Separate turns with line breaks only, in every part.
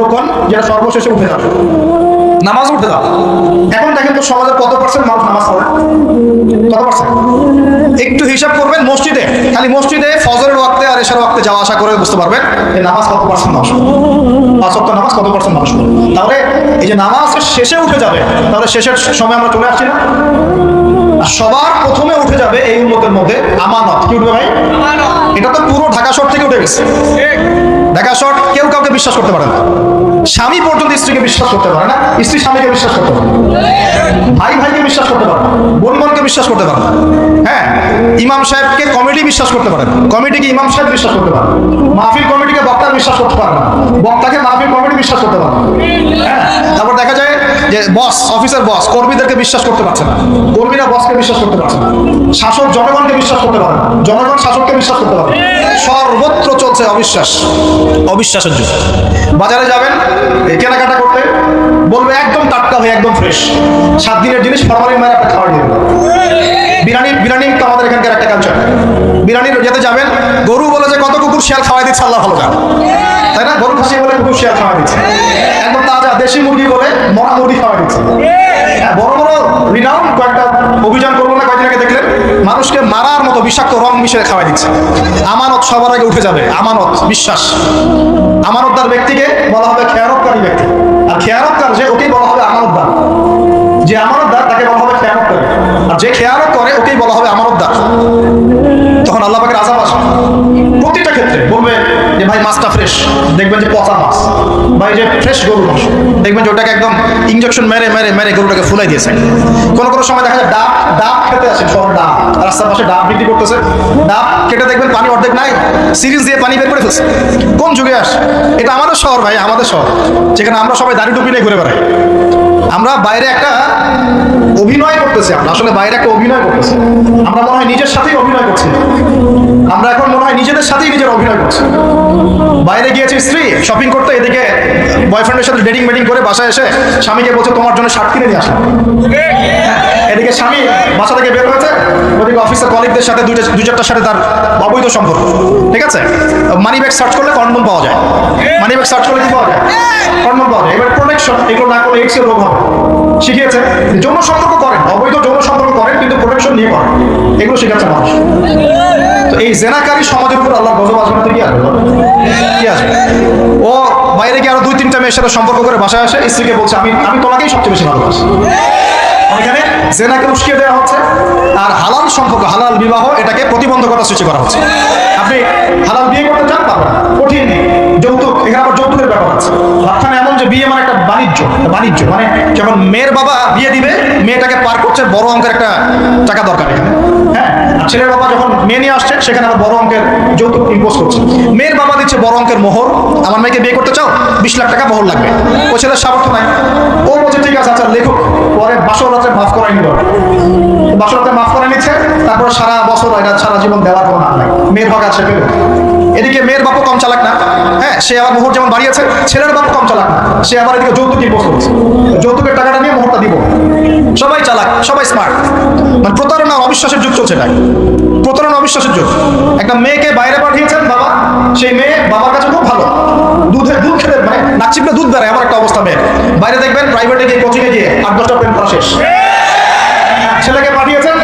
রোকন যেটা সর্বশেষে উঠে যাবে। নামাজ উঠে যাবে এখন দেখেন তো সমাজের কত পার্সেন্ট মানুষ নামাজ পড়ে? কত পার্সেন্ট একটু হিসাব করবেন মসজিদে খালি মসজিদে ফজরের ওয়াক্তে আর এশার ওয়াক্তে যাওয়া আসা করে বুঝতে পারবেন যে নামাজ কত পার্সেন্ট মানুষ পাঁচ ওয়াক্ত নামাজ কত পার্সেন্ট মানুষ। তাহলে এই যে নামাজ শেষে উঠে যাবে তাহলে শেষের সময় আমরা চলে আসছি না? সবার প্রথমে উঠে যাবে এই উন্নতের মধ্যে আমানত। কি উঠবে ভাই? এটা তো পুরো ঢাকা শহর থেকে উঠে গেছে। ঢাকা শহর কেউ কাউকে বিশ্বাস করতে পারে না স্বামী পর্যন্ত স্ত্রীকে বিশ্বাস করতে পারে না স্ত্রী স্বামীকে বিশ্বাস করতে পারে ভাই ভাইকে বিশ্বাস করতে পারে বোন বোনকে বিশ্বাস করতে পারে না হ্যাঁ ইমাম সাহেবকে কমিটি বিশ্বাস করতে পারে না কমিটিকে ইমাম সাহেব বিশ্বাস করতে পারে মাহফিল কমিটিকে বক্তা বিশ্বাস করতে পারে না বক্তাকে মাহফিল কমিটি বিশ্বাস করতে পারে না হ্যাঁ তারপর দেখা যায় যে বস অফিসের বস কর্মীদেরকে বিশ্বাস করতে পারছে না কর্মীরা বসকে বিশ্বাস করতে পারছে না শাসক জনগণকে বিশ্বাস করতে পারে না জনগণ শাসককে বিশ্বাস করতে পারে। সর্বত্র চলছে অবিশ্বাস। অবিশ্বাসের যুগ। বাজারে যাবেন এই কেনাকাটা করতে বলবে একদম টাটকা হয়ে একদম ফ্রেশ সাত দিনের জিনিস ফরমালিন মায়ের একটা খাবার দিয়ে বিরিয়ানি বিরিয়ানি তো আমাদের এখানকার একটা কালচার বিরিয়ানির যেতে যাবেন গরু বলে যে কত কুকুর শিয়াল খাওয়াই দিচ্ছে আল্লাহ ভালো জানে। তাই না? গরু খাসি বলে কুকুর শিয়াল খাওয়াই দিচ্ছে। একদম তাজা দেশি মুরগি বলে মরা মুরগি খাওয়াই দিচ্ছে। হ্যাঁ, বড় বড় কয়েকটা অভিযান করব না কয়েকদিন আগে দেখলেন। মানুষকে মারার মতো বিষাক্ত রং মিশিয়ে খাওয়াই দিচ্ছে। আমানত সবার আগে উঠে যাবে, আমানত, বিশ্বাস। আমানতদার ব্যক্তিকে বলা হবে খেয়ারতকারী ব্যক্তি। আর খেয়ারতকার যে ওকেই বলা হবে আমানতদার। যে আমানতদার, তাকে বলা হবে খেয়ারতকারী আর যে খেয়ারত করে, ওকেই বলা হবে আমানতদার। তখন আল্লাহ পাকের আজাব আসবে। প্রতিটা ক্ষেত্রে বলবে যে, ভাই, মাছটা ফ্রেশ দেখবেন যে পচা মাছ। যে ফ্রেশ গরুর মাংস। দেখবেন যে ওটাকে একদম ইঞ্জেকশন মেরে মেরে মেরে গরুটাকে ফুলাই দিয়েছে। কোনো কোনো সময় দেখা যায় ডাব ডাব খেতে আসে শহর ডাব। রাস্তার পাশে ডাব বিক্রি করতেছে। ডাব কেটে দেখবেন পানি অর্ধেক নাই সিরিজ দিয়ে পানি বের করে ফেলছে। কোন যুগে আস? এটা আমাদের শহর ভাই, আমাদের শহর। যেখানে আমরা সবাই দাড়ি টুপি নিয়ে ঘুরে বেড়াই। আমরা বাইরে একটা অভিনয় করতেছি আমরা। আসলে বাইরে একটা অভিনয় করতেছি। আমরা মনে হয় নিজের সাথেই অভিনয় করছি। আমরা এখন মনে হয় নিজেদের সাথেই নিজের অভিনয় করছি। বাইরে গিয়েছে স্ত্রী শপিং করতে এদিকে বয়ফ্রেন্ডের সাথে ডেটিং মেটিং করে বাসায় এসে স্বামীকে বলছে তোমার জন্য শার্ট কিনে নিয়ে আসলাম। এদিকে স্বামী বাসা থেকে বের হয়েছে ওদিকে অফিসের কলিগদের সাথে দুইটা দু চারটার সাথে তার অবৈধ সম্পর্ক ঠিক আছে? মানি ব্যাগ সার্চ করলে কন্ডম পাওয়া যায়। মানি ব্যাগ সার্চ করলে কি পাওয়া যায়? কন্ডম পাওয়া যায়। এগুলো না করলে রোগ হবে। শিখিয়েছে যৌন সম্পর্ক করেন, অবৈধ যৌন সম্পর্ক করেন, কিন্তু প্রোটেকশন নিয়ে করেন। এগুলো শেখাচ্ছে মানুষ। তো এই জেনাকারী সমাজের উপর আল্লাহ গজব আসবে না তো কি আসবে? ও বাইরে গিয়ে আরও দুই, তিনটা মেয়ের সাথে সম্পর্ক করে বাসায় আসে, স্ত্রীকে বলছে, আমি আমি তোমাকেই সবচেয়ে বেশি ভালোবাসি। জেনাকে উস্কিয়ে দেওয়া হচ্ছে, আর হালাল সম্পর্ক, হালাল বিবাহ, এটাকে প্রতিবন্ধকতা সৃষ্টি করা হচ্ছে। আপনি হালাল বিয়ে করতে চান, পারবেন না। কঠিন যৌতুক, এখানে আবার যৌতুকের ব্যাপার আছে। বিয়ে মানে একটা বাণিজ্য বাণিজ্য। মানে যখন মেয়ের বাবা বিয়ে দিবে, মেয়েটাকে পার করছে বড় অঙ্কের একটা টাকা দরকার এখানে। হ্যাঁ? ছেলের বাবা যখন মেয়ে নিয়ে আসছে, সেখানে আবার বড় অঙ্কের যৌতুক ইম্পোজ করছে। মেয়ের বাবা দিচ্ছে বড় অঙ্কের মোহর। আমার মেয়েকে বিয়ে করতে চাও? বিশ লাখ টাকা মোহর লাগবে। ও ছেলের সামর্থ্য নাই। ও বলছে, ঠিক আছে আচ্ছা লেখক, পরে বাসর রাত্রে মাফ করাই নিল। বাসর রাত্রে মাফ করে নিচ্ছে, তারপর সারা বছর এটা সারা জীবন দেওয়ার কোনো নাই। মেয়ের হক আছে এদিকে মেয়ের বাপও কম চালাক না। হ্যাঁ সে আবার মোহর যেমন বাড়িয়েছে ছেলের বাপ কম চালাক না। সে আবার এদিকে যৌতুক ইম্পোজ করছে। যৌতুকের টাকাটা নিয়ে মোহরটা দিব। সবাই চালাক, সবাই স্মার্ট মানে প্রতারণা অবিশ্বাসের যুগ চলছে এটা প্রতারণা অবিশ্বাসের যুগ। একটা মেয়েকে বাইরে পাঠিয়েছেন বাবা, সেই মেয়ে বাবার কাছে খুব ভালো। দুধে দুধ খেতে মানে নাচিপলে দুধ বেড়ায় আমার একটা অবস্থা মেয়ে বাইরে দেখবেন প্রাইভেটে গিয়ে কোচিংয়ে গিয়ে আট দশটা প্রেম করা শেষ। ছেলেকে পাঠিয়েছেন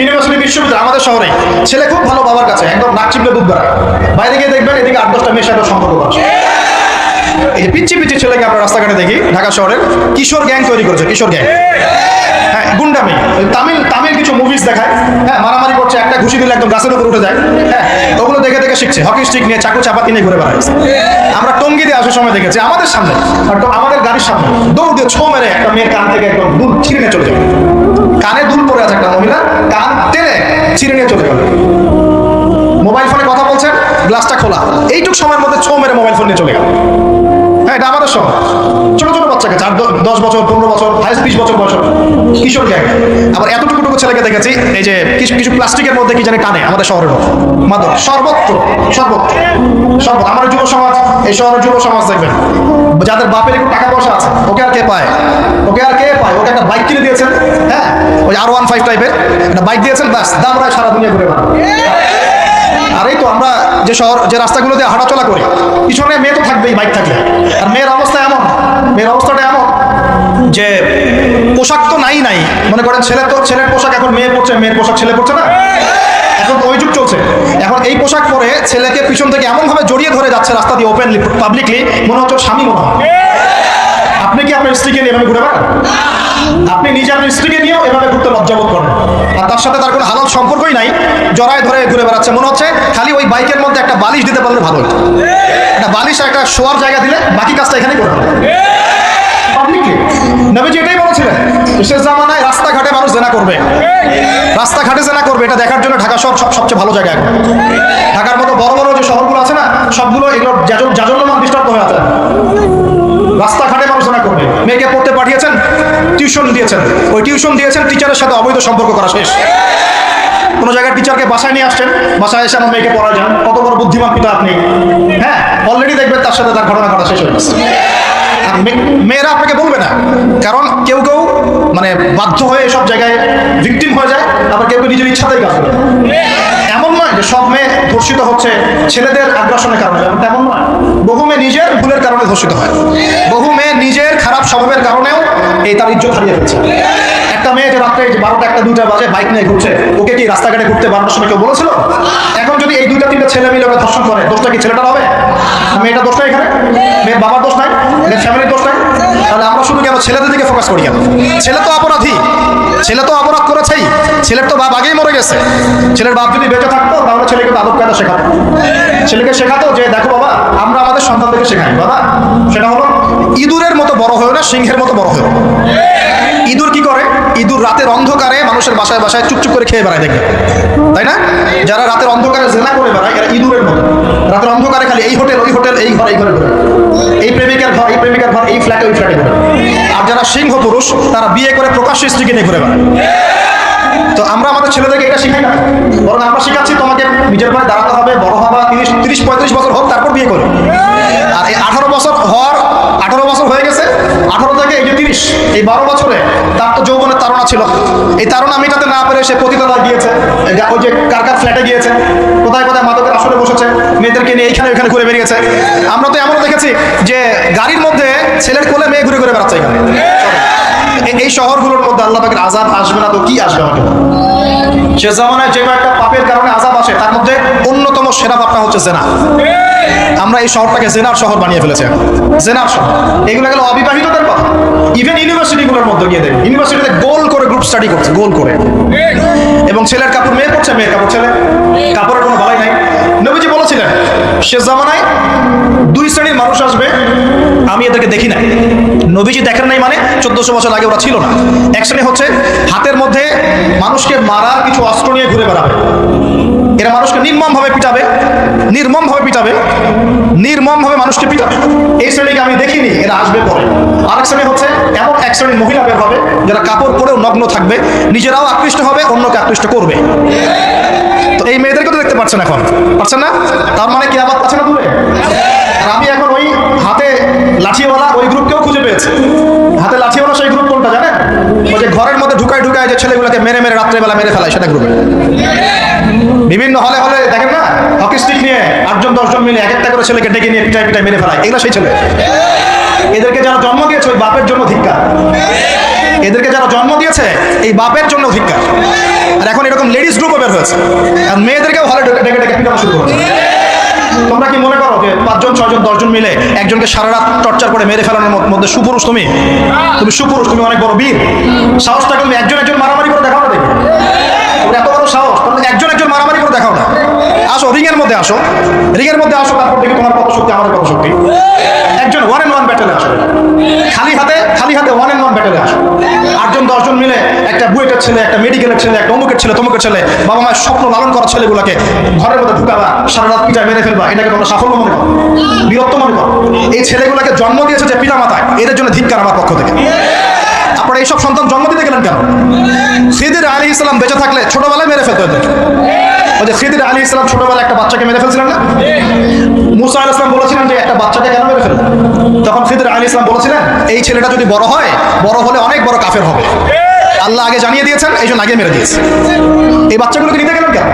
ইউনিভার্সিটি বিশ্ববিদ্যালয়, আমাদের শহরে। ছেলে খুব ভালো বাবার কাছে, একদম নাক চিপলে দুধ বেড়ায়। বাইরে গিয়ে দেখবেন এদিকে আট দশটা মেয়ের সাথে সম্পর্ক করছে এই পিচ্ছি ছেলেকে আমরা রাস্তাঘাটে দেখি, ঢাকা শহরের কিশোর গ্যাং তৈরি করেছে, কিশোর গ্যাং। হ্যাঁ গুন্ডামি। তামিল তামিল কিছু মুভিস দেখায়। করছে একটা ঘুষি দিলে একদম গাছের উপর উঠে যায়। হ্যাঁ ওগুলো দেখে দেখে শিখছে। হকি স্টিক নিয়ে চাকু চাপাতি নিয়ে ঘুরে বেড়াচ্ছে আমরা টঙ্গি দিয়ে আসার সময় দেখেছি, আমাদের সামনে আমাদের গাড়ির সামনে, দৌড় দিয়ে ছো মেরে একটা মেয়ের কান থেকে একদম দুল ছিঁড়ে নিয়ে চলে যাবে। কানে দুল পড়ে আছে একটা মহিলা, কান টেনে ছিঁড়ে নিয়ে চলে যাবে। মোবাইল ফোনে কথা বলছেন, গ্লাসটা খোলা। এইটুক সময়ের মধ্যে ছো মেরে মোবাইল ফোন নিয়ে চলে গেল। হ্যাঁ এটা আমাদের সময়। ছোট ছোট বাচ্চাকে চার দশ বছর, পনেরো বছর হাইস্ট বিশ বছর বয়স কিশোর গ্যাং আবার এতটুকু টুকু ছেলেকে দেখেছি, এই যে কিছু কিছু প্লাস্টিকের মধ্যে কি জানি টানে আমাদের শহরের মধ্যে মাদক, সর্বত্র সর্বত্র সর্বত্র। আমার যুব সমাজ, এই শহরের যুব সমাজ দেখবেন, যাদের বাপের একটু টাকা পয়সা আছে, ওকে আর কে পায়? ওকে আর কে পায়? ওকে একটা বাইক কিনে দিয়েছেন হ্যাঁ? ওই আর ওয়ান ফাইভ টাইপের একটা বাইক দিয়েছেন, ব্যাস দামরায় সারা দুনিয়া ঘুরে বেড়ান আর এই তো আমরা যে শহর, যে রাস্তাগুলোতে হাঁটাচলা করি, পিছনে মেয়ে তো থাকবেই, বাইক থাকলে। আর মেয়ের অবস্থা এমন, মেয়ের অবস্থাটা এমন যে পোশাক তো নাই নাই। মনে করেন ছেলে তো ছেলের পোশাক এখন মেয়ে পড়ছে মেয়ের পোশাক ছেলে পড়ছে না। এখন ওই যুগ চলছে। এখন এই পোশাক পরে ছেলেকে পিছন থেকে এমনভাবে জড়িয়ে ধরে যাচ্ছে রাস্তা দিয়ে ওপেনলি পাবলিকলি মনে হচ্ছে স্বামী মনে হয়। আপনি কি আপনার স্ত্রীকে নিয়ে এভাবে ঘুরে বেড়ান? আপনি নিজে আপনার স্ত্রীকে নিয়েও এভাবে ঘুরতে লজ্জাবোধ করেন? আর তার সাথে তার কোনো সম্পর্কই নাই, জড়ায় ধরে ঘুরে বেড়াচ্ছে, মনে হচ্ছে খালি ওই বাইকের মধ্যে একটা বালিশ দিতে পারলে ভালো একটা বালিশ একটা শোয়ার জায়গা দিলে বাকি কাজটা এখানেই করে পাবলিকলি এটাই শেষ জামানায় রাস্তাঘাটে মানুষ করবে। রাস্তাঘাটে করবে, এটা দেখার জন্য শহর সবচেয়ে ভালো জায়গা ঢাকার মতো বড় বড় যে শহরগুলো আছে না, সবগুলো এগুলো রাস্তাঘাটে মানুষ করবে। মেয়েকে পড়তে পাঠিয়েছেন, টিউশন দিয়েছেন। ওই টিউশন দিয়েছেন, টিচারের সাথে অবৈধ সম্পর্ক করা শেষ। কোনো জায়গায় টিচারকে বাসায় নিয়ে আসছেন? বাসায় এসে আমার মেয়েকে পড়া যান। কত বড় বুদ্ধিমান পিতা আপনি। হ্যাঁ অলরেডি দেখবেন তার সাথে তার ঘটনা ঘটা শেষ হয়ে গেছে। মেয়েরা আপনাকে বলবে না। কারণ কেউ কেউ মানে বাধ্য হয়ে এসব জায়গায় ভিকটিম হয়ে যায়, আবার কেউ কেউ নিজের ইচ্ছাতেই কাজ করে এমন নয় যে সব মেয়ে ধর্ষিত হচ্ছে ছেলেদের আগ্রাসনের কারণে। তেমন নয়। বহু মেয়ে নিজের ভুলের কারণে ধর্ষিত হয়। বহু মেয়ে নিজের খারাপ স্বভাবের কারণেও এই তার ইজ্জত হারিয়ে ফেলছে। একটা মেয়ে রাত্রে বারোটা একটা দুইটা বাজে বাইক নিয়ে ঘুরছে। ওকে কি রাস্তাঘাটে ঘুরতে বারোটার সময় কেউ বলেছিল? এখন যদি এই দুইটা তিনটা ছেলে মিলে ওকে ধর্ষণ করে, দোষটা কি ছেলেটার হবে? আর মেয়েটার দোষ নাই এখানে? মেয়ের বাবার দোষ নাই? মেয়ের ফ্যামিলির দোষ নাই? তাহলে আমরা শুধু কেন ছেলেদের দিকে ফোকাস করি কেন ছেলে তো অপরাধী। ছেলে তো অপরাধ করেছেই। ছেলের তো বাপ আগেই মরে গেছে। ছেলের বাপ যদি বেঁচে থাকতো, তাহলে ছেলেকে তো আদব কায়দা শেখাতো। ছেলেকে শেখাতো যে, দেখো বাবা, আমরা আমাদের সন্তানদেরকে শেখাই। বাবা, সেটা হলো ইঁদুরের মতো বড় হয়েও না, সিংহের মতো বড় হয়েও। ইঁদুর কি করে? ইঁদুর রাতের অন্ধকারে মানুষের বাসায় বাসায় চুপচুপ করে খেয়ে বেড়ায় দেখবে তাই না? যারা রাতের অন্ধকারে জেনা করে বেড়ায়, এরা ইঁদুরের মতো। রাতের অন্ধকারে খালি এই হোটেল, ওই হোটেল, এই ঘর, এই ঘরে ঘুরে এই প্রেমিকার ঘর, এই প্রেমিকার ঘর, এই ফ্ল্যাটে, ওই ফ্ল্যাটে ঘুরে আর যারা সিংহ পুরুষ তারা বিয়ে করে প্রকাশ্য স্ত্রীকে নিয়ে ঘুরে বেড়ায়। তো আমরা আমাদের ছেলেদেরকে এটা শিখাই না। বরং আমরা শিখাচ্ছি, তোমাকে নিজের পায়ে দাঁড়াতে হবে, বড় হবা, তিরিশ তিরিশ, পঁয়ত্রিশ বছর হোক, তারপর বিয়ে করো। আর এই আঠারো বছর হওয়ার, আঠারো বছর হয়ে গেছে, আঠারো থেকে এই এই বারো বছরে তার তো যৌবনের তারা ছিল। এই তারা মেটাতে না পেরে সে পতিতলায় গিয়েছে। ওই যে কার কার ফ্ল্যাটে গিয়েছে, কোথায় কোথায় মাদকের আসরে বসেছে, মেয়েদেরকে নিয়ে এইখানে ওইখানে ঘুরে বেরিয়েছে। আমরা তো এমনও দেখেছি যে গাড়ির মধ্যে ছেলের কোলে মেয়ে ঘুরে ঘুরে বেড়াচ্ছে এখানে। এই শহরগুলোর মধ্যে আল্লাহ পাকের আজাব আসবে না তো কি আসবে আমাকে সে জামানায় যে একটা পাপের কারণে আজাব আসে, তার মধ্যে অন্যতম সেরা পাপটা হচ্ছে জেনা। আমরা এই শহরটাকে জেনার শহর বানিয়ে ফেলেছি এখন। জেনার শহর। এগুলো গেল অবিবাহিতদের কথা। ইভেন ইউনিভার্সিটিগুলোর মধ্যে গিয়ে দেখবে ইউনিভার্সিটিতে গোল করে গ্রুপ স্টাডি করছে গোল করে। এবং ছেলের কাপড় মেয়ে পড়ছে মেয়ের কাপড় ছেলে। কাপড়ের কোনো ভালাই নাই। নবীজি বলেছিলেন সে জামানায় দুই শ্রেণির মানুষ আসবে আমি এদেরকে দেখি না নবীজি দেখেন নাই মানে চোদ্দশো বছর আগে ওরা ছিল না। এক শ্রেণি হচ্ছে হাতের মধ্যে মানুষকে মারার কিছু অস্ত্র নিয়ে ঘুরে বেড়াবে। এরা মানুষকে নির্মমভাবে পিটাবে নির্মমভাবে পিটাবে। নির্মমভাবে মানুষকে পিটাবে এই শ্রেণীকে আমি দেখিনি, এরা আসবে পরে। আরেক শ্রেণি হচ্ছে এমন এক শ্রেণির মহিলা বের হবে, যারা কাপড় পরেও নগ্ন থাকবে, নিজেরাও আকৃষ্ট হবে, অন্যকে আকৃষ্ট করবে। তো এই মেয়েদেরকে তো দেখতে পাচ্ছেন এখন। পাচ্ছেন না? তার মানে কি আবার আছে না দূরে? আর আমি এখন ওই হাতে লাঠিওয়ালা ওই গ্রুপকেও খুঁজে পেয়েছি। হাতে লাঠিওয়ালা সেই গ্রুপ কোনটা, জানেন? ওই যে ঘরের মধ্যে ঢুকায় ঢুকায় যে ছেলেগুলোকে মেরে মেরে রাত্রেবেলা মেরে ফেলায় সেটা গ্রুপে। বিভিন্ন হলে হলে, দেখেন না? হকি স্টিক নিয়ে আটজন, দশজন মিলে এক একটা করে ছেলেকে ডেকে নিয়ে পিটায় পিটায় মেরে ফেলায়। এগুলো সেই ছেলে। এদেরকে যারা জন্ম দিয়েছে, ওই বাপের জন্য ধিক্কার। এদেরকে যারা জন্ম দিয়েছে, এই বাপের জন্য ধিক্কার। আর এখন এরকম লেডিস গ্রুপও বের হয়েছে। আর মেয়েদেরকেও হলে ডেকে ডেকে পিটানো শুরু করেছে। তোমরা কি মনে করো যে পাঁচজন, ছয়জন, দশজন মিলে একজনকে সারা রাত টর্চার করে মেরে ফেলানোর মধ্যে সুপুরুষ তুমি? তুমি সুপুরুষ, তুমি অনেক বড় বীর। সাহসটা তুমি একজন একজন মারামারি করে দেখাও না দেখি তোমার এত বড় সাহস তাহলে একজন একজন মারামারি করে দেখাও না আসো রিং এর মধ্যে আসো। রিং এর মধ্যে আসো, তারপর দেখি তোমার কত শক্তি, আমাদের কত শক্তি। একজন ওয়ান এন্ড ওয়ান ব্যাটেলে আসো। খালি হাতে খালি হাতে ওয়ান এন্ড ওয়ান ব্যাটেলে আসো। আটজন, দশজন মিলে একটা বুয়েটের ছেলে, একটা মেডিকেলের ছেলে, একটা অমুকের ছেলে, তমুকের ছেলে, বাবা মায়ের স্বপ্ন লালন করা ছেলেগুলোকে ঘরের মধ্যে ঢুকাবা, সারা রাত পিটায় মেরে ফেলবা, এটাকে তোমরা সাফল্য মনে করো বীরত্ব মনে করো। এই ছেলেগুলোকে জন্ম দিয়েছে যে পিতা মাতায় এদের জন্য ধিক্কার আমার পক্ষ থেকে। আপনারা এইসব সন্তান জন্ম দিতে গেলেন কেন? খিদির আলী ইসলাম বেঁচে থাকলে ছোটবেলায় মেরে ফেলতো এদের ওই যে খিদির আলী ইসলাম ছোটবেলায় একটা বাচ্চাকে মেরে ফেলছিলেন না? মুসা আল ইসলাম বলেছিলেন যে একটা বাচ্চাকে কেন মেরে ফেলবেন তখন খিদির আলী ইসলাম বলেছিলেন, এই ছেলেটা যদি বড় হয়, বড় হলে অনেক বড় কাফের হবে। আল্লাহ আগে জানিয়ে দিয়েছেন, এই জন্য আগে মেরে দিয়েছে। এই বাচ্চাগুলোকে নিতে গেলেন কেন?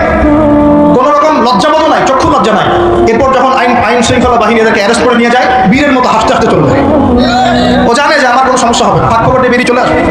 কোন লজ্জা লজ্জাবোধ নাই, চক্ষু লজ্জা নাই, এরপর যখন আইন আইন শৃঙ্খলা বাহিনী এদেরকে অ্যারেস্ট করে নিয়ে যায়, বীরের মতো হাসতে হাসতে চলে যায়। ও জানে যে আমার কোনো সমস্যা হবে না। ফাঁক বেরিয়ে চলে আসবে।